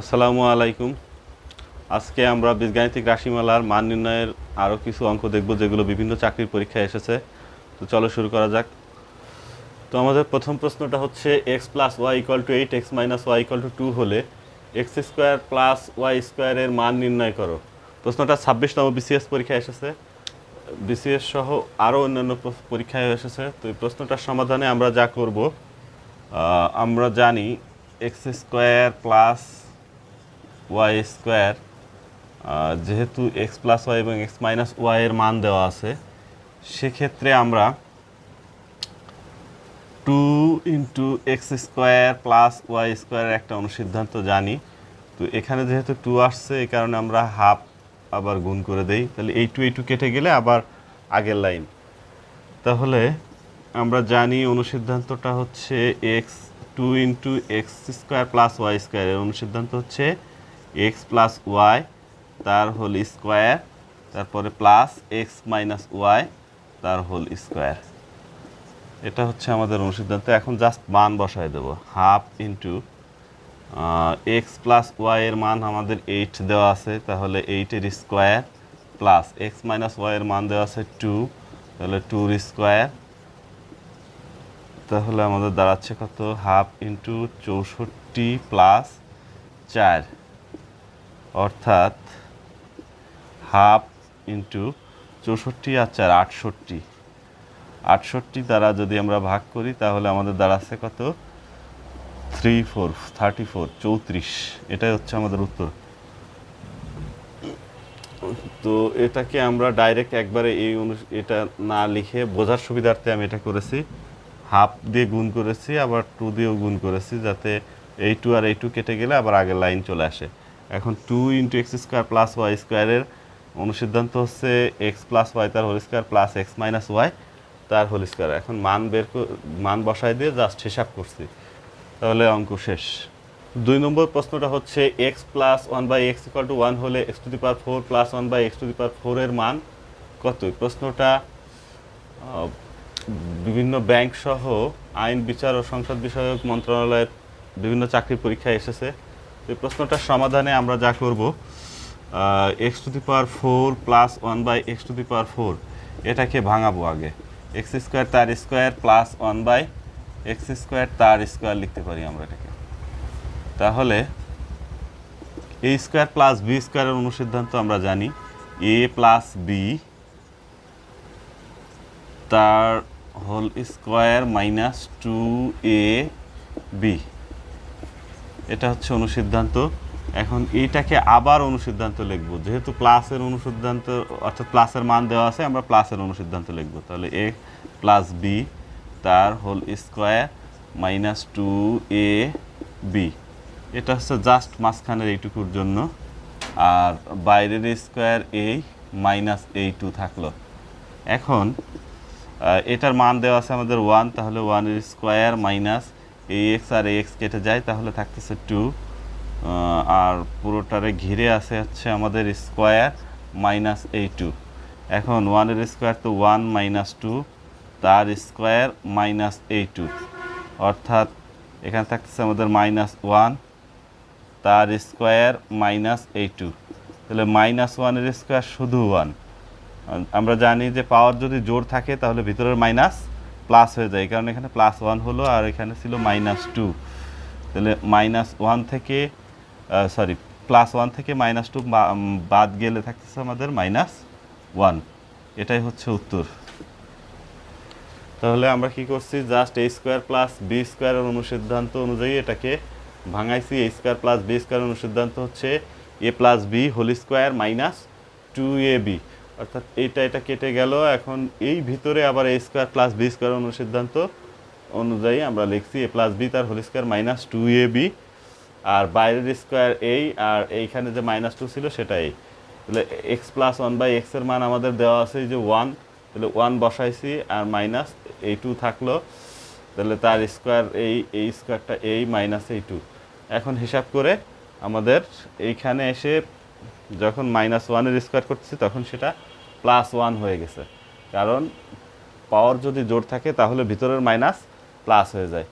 আসসালামু আলাইকুম। আজকে আমরা বীজগাণিতিক রাশিমালার মান নির্ণয়ের আরও কিছু অঙ্ক দেখব, যেগুলো বিভিন্ন চাকরির পরীক্ষায় এসেছে। তো চলো শুরু করা যাক। তো আমাদের প্রথম প্রশ্নটা হচ্ছে x plus y equal to eight x minus y equal to two হলে এক্স স্কোয়ার প্লাস ওয়াই স্কোয়ারের মান নির্ণয় করো। প্রশ্নটা ছাব্বিশতম বিসিএস পরীক্ষায় এসেছে। বিসিএস সহ আরও অন্যান্য পরীক্ষায় এসেছে। তো এই প্রশ্নটার সমাধানে আমরা যা করব আমরা জানি x square plus y square যেহেতু এক্স প্লাস ওয়াই এবং এক্স মাইনাস ওয়াইয়ের মান দেওয়া আছে, সেক্ষেত্রে আমরা two into x square plus y স্কোয়ারের একটা অনুসিদ্ধান্ত জানি। তো এখানে যেহেতু টু আসছে, এই কারণে আমরা হাফ আবার গুণ করে দেই। তাহলে এই টু এই টু কেটে গেলে আবার আগের লাইন তাহলে আমরা জানি অনুসিদ্ধান্তটা হচ্ছে x two into x square plus y স্কোয়ারের অনুসিদ্ধান্ত হচ্ছে এক্স প্লাস ওয়াই তার হোল স্কোয়ার তারপরে প্লাস এক্স মাইনাস ওয়াই তার হোল স্কোয়ার এটা হচ্ছে আমাদের অনুসিদ্ধান্ত। এখন জাস্ট মান বসায় দেবো। Half into x plus y এর মান আমাদের এইট দেওয়া আছে, তাহলে এইটের square plus x minus y এর মান দেওয়া আছে টু তাহলে টুর স্কোয়ার তাহলে আমাদের দাঁড়াচ্ছে কত? হাফ ইন্টু চৌষট্টি প্লাস চার। অর্থাৎ হাফ ইন্টু চৌষট্টি আর চার, আটষট্টি। আটষট্টি দ্বারা যদি আমরা ভাগ করি, তাহলে আমাদের দাঁড়াচ্ছে কত? থ্রি ফোর, থার্টি ফোর, চৌত্রিশ। এটাই হচ্ছে আমাদের উত্তর। তো এটাকে আমরা ডাইরেক্ট একবারে এই অনু- এটা না লিখে বোঝার সুবিধার্থে আমি এটা করেছি। হাফ দিয়ে গুণ করেছি, আবার টু দিয়েও গুণ করেছি, যাতে এই টু আর এই টু কেটে গেলে আবার আগের লাইন চলে আসে। এখন two into x square plus y স্কোয়ারের অনুসিদ্ধান্ত হচ্ছে এক্স প্লাস ওয়াই তার whole square plus x minus y তার হোল স্কোয়ার এখন মান বের মান বসায় দিয়ে জাস্ট হিসাব করছি। তাহলে অঙ্ক শেষ। দুই নম্বর প্রশ্নটা হচ্ছে x plus one by x equal to one হলে x to the power four plus one by x to the power ফোরের মান কত? প্রশ্নটা বিভিন্ন ব্যাংক সহ আইন, বিচার ও সংসদ বিষয়ক মন্ত্রণালয়ের বিভিন্ন চাকরি পরীক্ষায় এসেছে। এই প্রশ্নটার সমাধানে আমরা যা করব x to the power four plus one by x to the power four এটাকে ভাঙাবো আগে। এক্স স্কোয়ার তার square plus one by x square তার স্কোয়ার লিখতে পারি আমরা এটাকে। তাহলে এ স্কোয়ার প্লাস বি স্কোয়ারের অনুসিদ্ধান্ত আমরা জানি এ প্লাস বি তার whole square minus two a b এটা হচ্ছে অনুসিদ্ধান্ত। এখন এইটাকে আবার অনুসিদ্ধান্ত লিখব। যেহেতু প্লাসের অনুসিদ্ধান্ত, অর্থাৎ প্লাসের মান দেওয়া আছে, আমরা প্লাসের অনুসিদ্ধান্ত লিখব। তাহলে এ প্লাস বি তার whole square minus two a b. এটা হচ্ছে জাস্ট মাঝখানের এইটুকুর জন্য। আর বাইরের স্কোয়ার এই মাইনাস এই টু থাকল। এখন এটার মান দেওয়া আছে আমাদের ওয়ান, তাহলে ওয়ানের স্কোয়ার মাইনাস এই এক্স আর এক্স কেটে যায়, তাহলে থাকতেছে টু আর পুরোটারে ঘিরে আছে হচ্ছে আমাদের স্কোয়ার মাইনাস এই টু এখন ওয়ানের স্কোয়ার তো ওয়ান মাইনাস টু তার স্কোয়ার মাইনাস এই টু অর্থাৎ এখানে থাকতেছে আমাদের মাইনাস ওয়ান তার স্কোয়ার মাইনাস এই টু তাহলে মাইনাস ওয়ানের স্কোয়ার শুধু ওয়ান আমরা জানি যে পাওয়ার যদি জোর থাকে, তাহলে ভিতরের মাইনাস প্লাস হয়ে যায়। কারণ এখানে প্লাস ওয়ান হলো আর এখানে ছিল মাইনাস টু। তাহলে মাইনাস ওয়ান থেকে সরি প্লাস ওয়ান থেকে মাইনাস টু বাদ গেলে থাকতেছে আমাদের মাইনাস ওয়ান। এটাই হচ্ছে উত্তর। তাহলে আমরা কি করছি? Just a square plus b স্কোয়ারের অনুসিদ্ধান্ত অনুযায়ী এটাকে ভাঙাইছি। A square plus b square অনুসিদ্ধান্ত হচ্ছে a plus b whole square minus two a b. অর্থাৎ এইটা, এটা কেটে গেল। এখন এই ভিতরে আবার a square plus b square অনুসিদ্ধান্ত অনুযায়ী আমরা লিখছি এ প্লাস বি তার whole square minus two a b আর বাইরের স্কোয়ার এই আর এইখানে যে মাইনাস টু ছিল সেটা এই তাহলে এক্স প্লাস ওয়ান বাই এক্সের মান আমাদের দেওয়া আছে যে ওয়ান তাহলে ওয়ান বসাইছি আর মাইনাস এই টু থাকল। তাহলে তার স্কোয়ার এই এই স্কোয়ারটা এই মাইনাস এই টু এখন হিসাব করে আমাদের এইখানে এসে যখন মাইনাস ওয়ানের স্কোয়ার করতেছি, তখন সেটা প্লাস ওয়ান হয়ে গেছে। কারণ পাওয়ার যদি জোর থাকে, তাহলে ভিতরের মাইনাস প্লাস হয়ে যায়।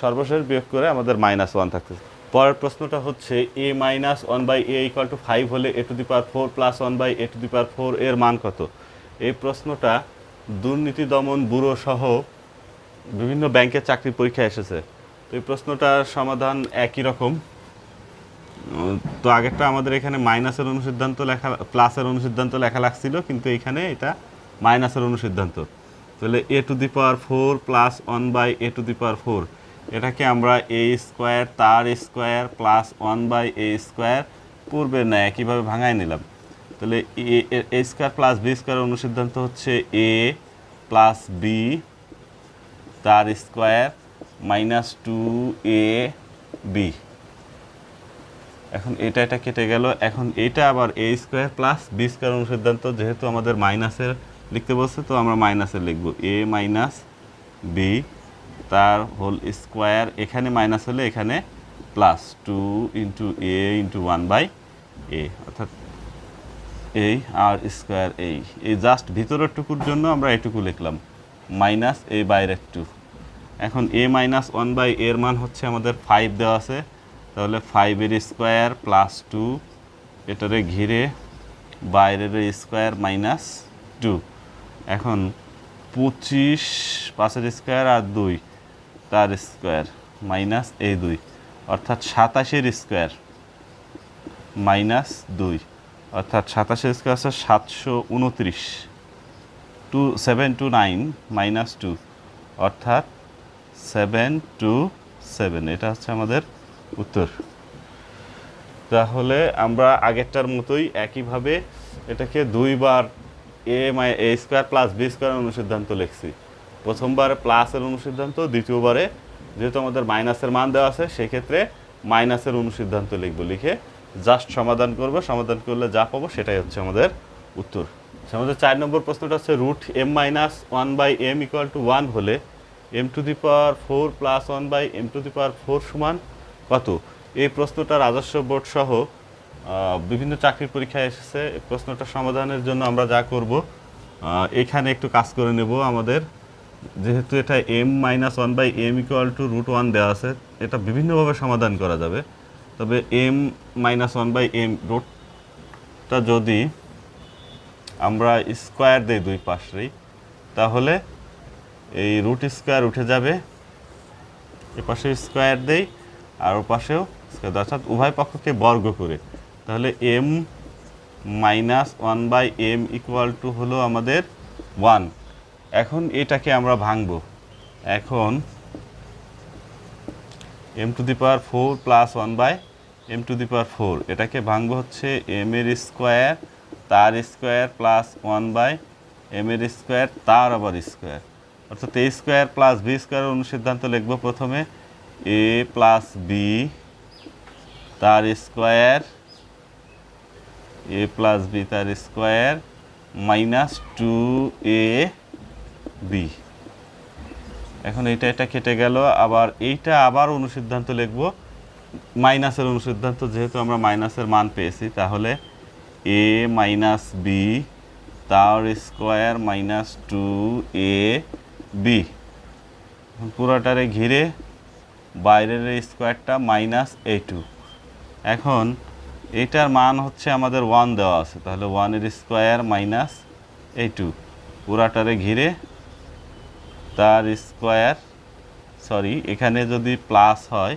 সর্বশেষ বিয়োগ করে আমাদের মাইনাস ওয়ান থাকতেছে। পরের প্রশ্নটা হচ্ছে a minus one by a equal to five হলে a to the power four plus one by a to the power four এর মান কত? এই প্রশ্নটা দুর্নীতি দমন ব্যুরো সহ বিভিন্ন ব্যাংকের চাকরির পরীক্ষা এসেছে। তো এই প্রশ্নটার সমাধান একই রকম। তো আগেরটা আমাদের এখানে মাইনাসের অনুসিদ্ধান্ত লেখা, প্লাসের অনুসিদ্ধান্ত লেখা লাগছিল, কিন্তু এখানে এটা মাইনাসের অনুসিদ্ধান্ত। তাহলে a to the power four plus one by a to the power four এটাকে আমরা এ স্কোয়ার তার square plus one by a square পূর্বের ন্যায় একইভাবে ভাঙায় নিলাম। তাহলে a square plus b square অনুসিদ্ধান্ত হচ্ছে এ প্লাস বি তার square minus two a b এখন এটা এটা কেটে গেল। এখন এটা আবার a square plus b square অনুসিদ্ধান্ত, যেহেতু আমাদের মাইনাসের লিখতে বলছে, তো আমরা মাইনাসের লিখব। এ মাইনাস বি তার হোল স্কোয়ার এখানে মাইনাস হলে এখানে plus two into a into one by a অর্থাৎ এই আর স্কোয়ার এই এই জাস্ট ভিতরের টুকুর জন্য আমরা এটুকু লিখলাম মাইনাস এই বাইরের টু। এখন এ মাইনাস ওয়ান বাই এর মান হচ্ছে আমাদের ফাইভ দেওয়া আছে। তাহলে ফাইভের স্কোয়ার প্লাস টু এটারে ঘিরে বাইরের স্কোয়ার মাইনাস টু এখন পঁচিশ পাঁচের স্কোয়ার আর দুই, তার স্কোয়ার মাইনাস এই দুই, অর্থাৎ সাতাশের স্কোয়ার মাইনাস দুই, অর্থাৎ সাতাশের স্কোয়ার আছে সাতশো উনত্রিশ। Two seven two nine minus two অর্থাৎ সেভেন টু সেভেন এটা হচ্ছে আমাদের উত্তর। তাহলে আমরা আগেরটার মতোই একইভাবে এটাকে দুইবার এ মাই এ স্কোয়ার প্লাস বি স্কোয়ারের অনুসিদ্ধান্ত লিখছি। প্রথমবারে প্লাসের অনুসিদ্ধান্ত, দ্বিতীয়বারে যেহেতু আমাদের মাইনাসের মান দেওয়া আছে, সেক্ষেত্রে মাইনাসের অনুসিদ্ধান্ত লিখব লিখে জাস্ট সমাধান করব। সমাধান করলে যা পাবো সেটাই হচ্ছে আমাদের উত্তর। আমাদের চার নম্বর প্রশ্নটা হচ্ছে root m minus one by m equal to one হলে m to the power four plus one by m to the power four সমান কত? এই প্রশ্নটা রাজস্ব বোর্ড সহ বিভিন্ন চাকরির পরীক্ষায় এসেছে। এই প্রশ্নটা সমাধানের জন্য আমরা যা করব এখানে একটু কাজ করে নেব আমাদের। যেহেতু এটা m minus one by m equal to root one দেওয়া আছে, এটা বিভিন্নভাবে সমাধান করা যাবে। তবে m minus one by m রুটটা যদি আমরা স্কোয়ার দিই দুই পাশেই তাহলে এই রুট স্কোয়ার উঠে যাবে। এ পাশে স্কোয়ার দেই আর ও পাশেও অর্থাৎ উভয় পক্ষকে বর্গ করে। তাহলে m minus one by m equal to হলো আমাদের ওয়ান এখন এটাকে আমরা ভাঙব। এখন m to the power four plus one by m to the power four এটাকে ভাঙবো হচ্ছে এম এর স্কোয়ার তার square plus one by m এর স্কোয়ার তার আবার স্কোয়ার অর্থাৎ a square plus b square অনুসিদ্ধান্ত লিখব প্রথমে। এ প্লাস বি তার স্কোয়ার এ প্লাস বি তার square minus two a b এখন এইটা এটা কেটে গেল, আবার এইটা আবার অনুসিদ্ধান্ত লিখব। মাইনাসের অনুসিদ্ধান্ত, যেহেতু আমরা মাইনাসের মান পেয়েছি, তাহলে এ মাইনাস বি তার square minus two a b পুরোটারে ঘিরে বাইরের স্কোয়ারটা মাইনাস এ টু এখন এটার মান হচ্ছে আমাদের ওয়ান দেওয়া আছে, তাহলে ওয়ানের স্কোয়ার মাইনাস এ টু পুরাটারে ঘিরে তার স্কোয়ার সরি এখানে যদি প্লাস হয়,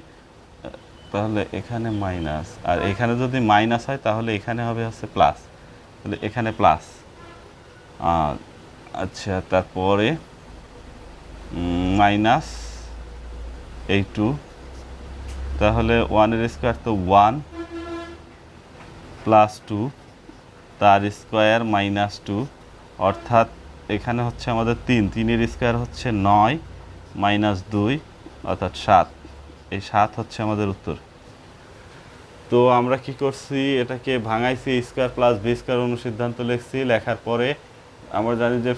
তাহলে এখানে মাইনাস আর এখানে যদি মাইনাস হয়, তাহলে এখানে হবে হচ্ছে প্লাস তাহলে এখানে প্লাস আচ্ছা তারপরে মাইনাস এই টু তাহলে ওয়ানের স্কোয়ার তো ওয়ান প্লাস টু তার স্কোয়ার মাইনাস টু অর্থাৎ এখানে হচ্ছে আমাদের তিন, তিনের স্কোয়ার হচ্ছে নয় মাইনাস দুই, অর্থাৎ সাত। এই সাত হচ্ছে আমাদের উত্তর। তো আমরা কি করছি, এটাকে ভাঙাইছি স্কোয়ার প্লাস বি স্কোয়ার অনুসিদ্ধান্ত লিখছি, লেখার পরে আমরা জানি যে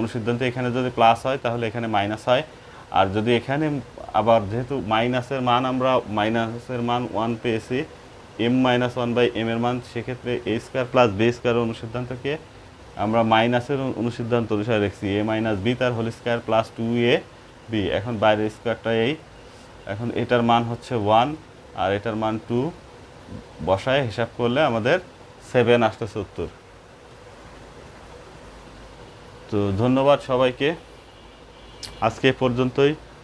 অনুসিদ্ধান্ত এখানে যদি প্লাস হয়, তাহলে এখানে মাইনাস হয়। আর যদি এখানে আবার যেহেতু মাইনাসের মান, আমরা মাইনাসের মান ওয়ান পেয়েছি m minus one by m এর মান, সেক্ষেত্রে a square plus b square অনুসিদ্ধান্তকে আমরা মাইনাসের অনুসিদ্ধান্ত অনুসারে লিখছি এ মাইনাস বি তার whole square plus two a b এখন বাইরের স্কোয়ারটা এই। এখন এটার মান হচ্ছে ওয়ান আর এটার মান টু বসায় হিসাব করলে আমাদের সেভেন আসতেছে উত্তর তো ধন্যবাদ সবাইকে। আজকে পর্যন্তই।